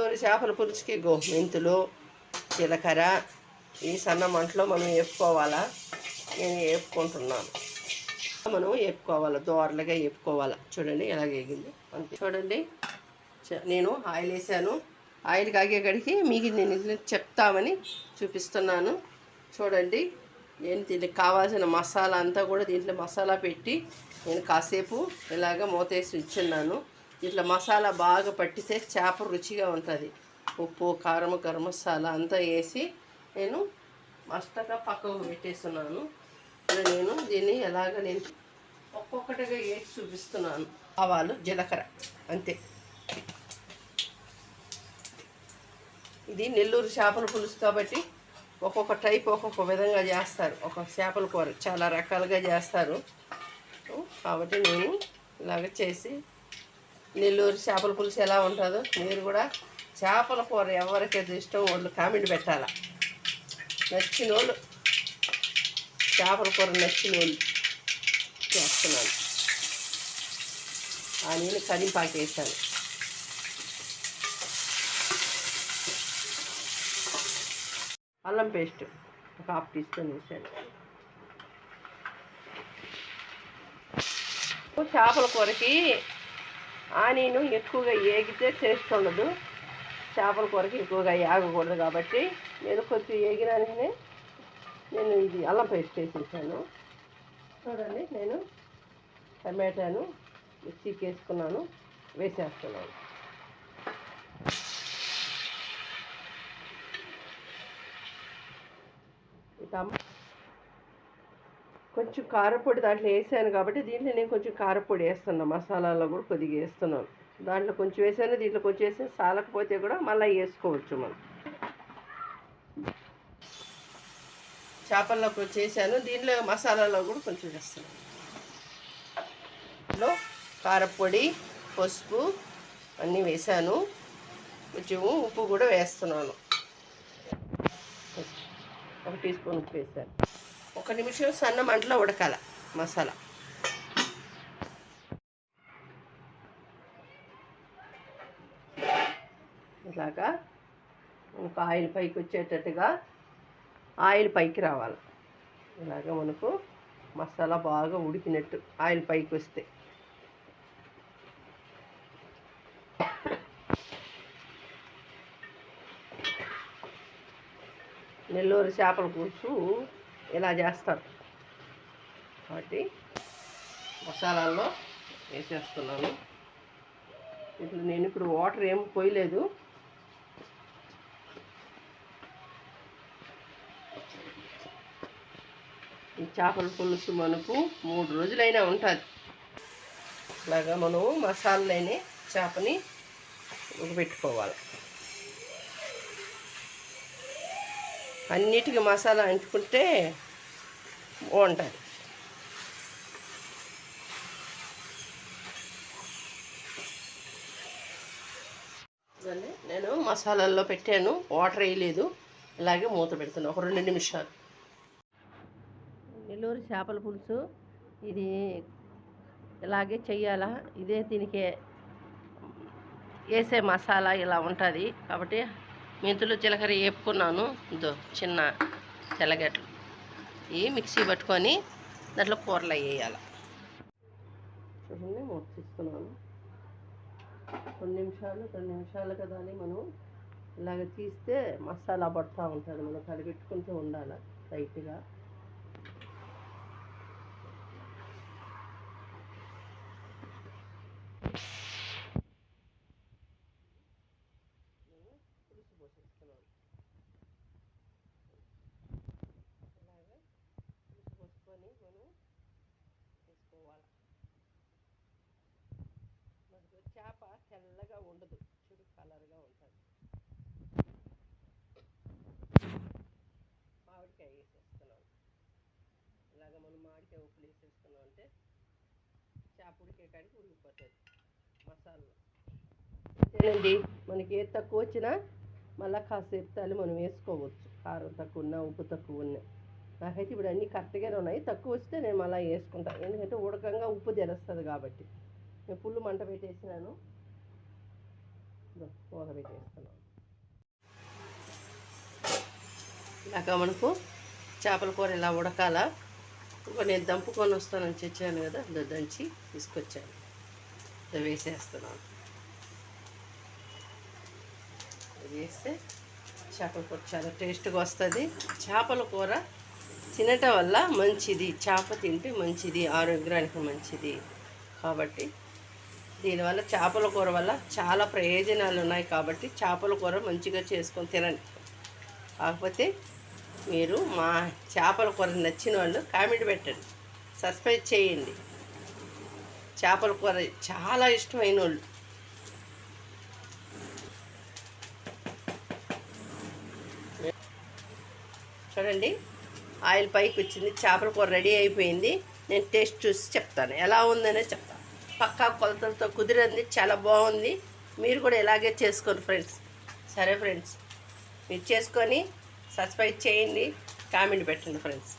నెల్లూరు చేపల పులుసుకి గో మెంతులు జీలకర్ర ఈ సన్న మంటలో మనం వేపుకోవాలా? నేను వేపుకుంటున్నాను. మనం వేపుకోవాలి దోరలుగా వేపుకోవాలి. చూడండి ఎలాగ వేగింది. అంతే. చూడండి. చ- నేను ఆయిల్ వేసాను. ఆయిల్ కాగేకడికి మీకు నేను చెప్తామని చూపిస్తున్నాను. చూడండి. నేను దీనికి కావాల్సిన మసాలా అంతా కూడా దీంట్లో మసాలా పెట్టి నేను కాసేపు ఇలాగ మూతేసి ఉంచున్నాను. ఇట్లా మసాలా బాగా పట్టితే చేప రుచిగా ఉంటుంది. ఉప్పు కారం గరం మసాలా అంతా వేసి నేను మస్తగా పక్కకు పెట్టేస్తున్నాను. ఇప్పుడు నేను దీన్ని ఎలాగ నేను ఒక్కొక్కటిగా వేసి చూపిస్తున్నాను. ఆవాలు జీలకర్ర అంతే. ఇది నెల్లూరు చేపల పులుసు కాబట్టి ఒక్కొక్క టైప్ ఒక్కొక్క విధంగా చేస్తారు. ఒక చేపల కూర చాలా రకాలుగా చేస్తారు. కాబట్టి నేను ఇలాగ చేసి నెల్లూరు చేపల పులుసు ఎలా ఉంటుందో మీరు కూడా చేపల కూర ఎవరికైతే ఇష్టం వాళ్ళు కామెంట్ పెట్టాల. నచ్చిన వాళ్ళు చేపల కూర నచ్చిన వాళ్ళు చేస్తున్నాను. ఆ నేను కరింపాకు వేసాను. అల్లం పేస్ట్ ఒక హాఫ్ టీ స్పూన్ వేసాను. చేపల కూరకి ఆనియను ఎక్కువగా ఏగితే టేస్ట్ ఉండదు. చేపల కూరకి ఎక్కువగా ఏగకూడదు కాబట్టి నేను కొంచెం ఏగినానే నేను ఇది అల్లం పేస్ట్ వేసేసాను. చూడండి నేను టమాటాను మిక్సీకి వేసుకున్నాను వేసేస్తున్నాను. ఈ టమా కొంచెం కారపొడి దాంట్లో వేసాను కాబట్టి దీంట్లో నేను కొంచెం కారపొడి వేస్తున్నా మసాలాలో కూడా కొద్దిగా వేస్తున్నాను. దాంట్లో కొంచెం వేసాను దీంట్లో కొంచెం వేసి సాలకపోతే కూడా మళ్ళీ వేసుకోవచ్చు మనం. చేపల్లో కొంచెం వేసాను దీంట్లో మసాలాలో కూడా కొంచెం వేస్తున్నాను. ఇందులో కారపొడి పసుపు అన్నీ వేసాను. కొంచెం ఉప్పు కూడా వేస్తున్నాను. ఒక టీ స్పూన్ ఉప్పు వేసాను. ఒక నిమిషం సన్న మంటలో ఉడకాల మసాలా. ఇలాగా మనకు ఆయిల్ పైకి వచ్చేటట్టుగా ఆయిల్ పైకి రావాలి. ఇలాగ మనకు మసాలా బాగా ఉడికినట్టు ఆయిల్ పైకి వస్తే. నెల్లూరు చేపల పులుసు ఇలా చేస్తారు? కాబట్టి మసాలాల్లో వేసేస్తున్నాను. ఇప్పుడు నేను ఇప్పుడు వాటర్ ఏం పోయలేదు. ఈ చేపల పులుసు మనకు మూడు రోజులైనా ఉంటుంది. ఇలాగా మనము మసాలాని చేపని ఉడకబెట్టుకోవాలి. అన్నిటికీ మసాలా అంటుకుంటే బాగుంటుంది. నేను మసాలాల్లో పెట్టాను వాటర్ వేయలేదు ఇలాగే మూత పెడుతున్నాను ఒక రెండు నిమిషాలు. నెల్లూరు చేపల పులుసు ఇది ఇలాగే చెయ్యాలా? ఇదే దీనికి వేసే మసాలా ఇలా ఉంటుంది కాబట్టి మెంతులు జీలకర్ర వేపుకున్నాను. ఇదో చిన్న తెల్లగడ్డలు. ఇవి మిక్సీ పట్టుకొని దాంట్లో కూరలు వేయాలి. చూడండి మూత తీస్తున్నాను. కొన్ని నిమిషాలు రెండు నిమిషాలు కదా అని మనం ఇలాగ తీస్తే మసాలా పడుతూ ఉంటుంది. మనం కలిపెట్టుకుంటూ ఉండాలి లైట్గా పులుసు పోసేస్తున్నాను ఇలాగా పులుసు పోసుకొని మనం వేసుకోవాలి మనకు చేప తెల్లగా ఉండదు చుడు కలర్గా ఉంటుంది. మామిడికాయ వేసేస్తున్నాం. ఇలాగ మనం మామిడికాయ ఉప్పులు వేసేస్తున్నాం అంటే చేప ఉడికే కాడికి ఉడికిపోతుంది మసాలా అంతేనండి మనకి ఏ తక్కువ వచ్చినా మళ్ళీ కాసేపు తల్లి మనం వేసుకోవచ్చు. కారం తక్కువ ఉన్నా ఉప్పు తక్కువ ఉన్నా. నాకైతే ఇప్పుడు అన్నీ కరెక్ట్గానే ఉన్నాయి. తక్కువ వస్తే నేను మళ్ళీ వేసుకుంటాను ఎందుకంటే ఉడకంగా ఉప్పు తెరుస్తుంది కాబట్టి. నేను ఫుల్ మంట పెట్టేసినాను. ఇదిగో కూర ఇలాగ మనకు చేపల కూర ఇలా ఉడకాల. నేను దంపుకొని వస్తానని చెప్పాను కదా ఇదో దంచి తీసుకొచ్చాను. ఇదో వేసేస్తున్నాను. వేస్తే చేపల కూర చాలా టేస్ట్గా వస్తుంది. చేపల కూర తినటం వల్ల మంచిది. చేప తింటే మంచిది. ఆరోగ్యానికి మంచిది. కాబట్టి దీనివల్ల చేపల కూర వల్ల చాలా ప్రయోజనాలు ఉన్నాయి కాబట్టి చేపల కూర మంచిగా చేసుకొని తినండి. కాకపోతే మీరు మా చేపల కూర నచ్చిన వాళ్ళు కామెంట్ పెట్టండి. సబ్స్క్రైబ్ చేయండి. చేపల కూర చాలా ఇష్టమైన వాళ్ళు. చూడండి ఆయిల్ పైకి వచ్చింది చేపల కూర రెడీ అయిపోయింది. నేను టేస్ట్ చూసి చెప్తాను. ఎలా ఉందనే చెప్తాను. పక్కా కొలతలతో కుదిరింది చాలా బాగుంది. మీరు కూడా ఇలాగే చేసుకోండి ఫ్రెండ్స్. సరే ఫ్రెండ్స్ మీరు చేసుకొని సబ్స్క్రైబ్ చేయండి కామెంట్ పెట్టండి ఫ్రెండ్స్.